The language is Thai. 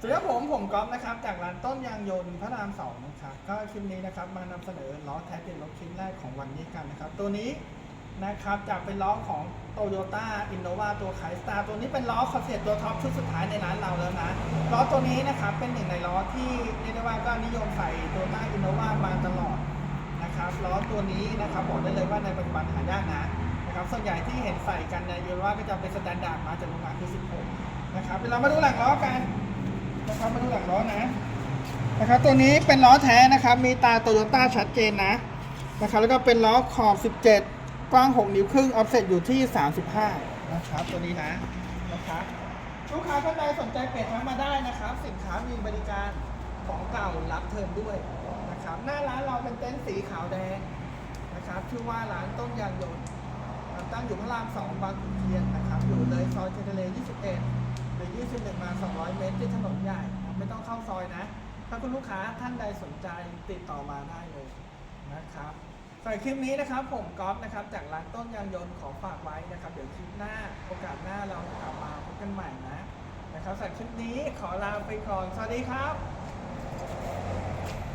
สวัสดีครับผมผมก๊อฟนะครับจากร้านต้นยางยนต์พระรามสองนะครับก็คลิปนี้นะครับมานำเสนอล้อแท้เป็นรถชิ้นแรกของวันนี้กันนะครับ ตัวนี้นะครับจากเป็นล้อของ t o y ยต้าอินโนวาตัวไคสตาร์ตัวนี้เป็นล้อคอนเซ็ปต์ตัวท็อปชุดสุดท้ายในร้านเราแล้วนะล้อตัวนี้นะครับเป็นหนึ่งในล้อที่เรียกได้ว่าก็นิยมใส่โตัวต้าอินโนวามาตลอดนะครับล้อตัวนี้นะครับบอกได้เลยว่าในปัจจุบันหายากนะนะครับส่วนใหญ่ที่เห็นใส่กันในยูโรว่าก็จะเป็นสแตนดาร์ดมาจากโรงงานคือ 16นะครับเดี๋ยวเรามาดูหลังล้อกัน นะครับมาดูหลังล้อนะนะครับตัวนี้เป็นล้อแท้นะครับ มีตาโตโยต้าชัดเจนนะนะครับแล้วก็เป็นล้อขอบ 17 กว้าง 6 นิ้วครึ่งออฟเซ็ตอยู่ที่ 35 นะครับ ตัวนี้นะนะครับลูกค้าท่านใดสนใจเปลี่ยนทั้งมาได้นะครับ สินค้ามีบริการของเก่ารับเทิร์นด้วยนะครับหน้าร้านเราเป็นเต็นท์สีขาวแดงนะครับชื่อว่าร้านต้นยางยนต์ตั้งอยู่พระรามสองบางขุนเทียนนะครับ อยู่เลยซอยเทเล21หรือ 21 มา 200 เมตรที่ถนนใหญ่ครับไม่ต้องเข้าซอยนะ ถ้าคุณลูกค้าท่านใดสนใจติดต่อมาได้เลยนะครับสำหรับคลิปนี้นะครับผมก๊อฟนะครับจากร้านต้นยางยนต์ขอฝากไว้นะครับ เดี๋ยวคลิปหน้าโอกาสหน้าเรากลับมาพบกันใหม่นะนะครับสำหรับคลิปนี้ขอลาไปก่อน สวัสดีครับ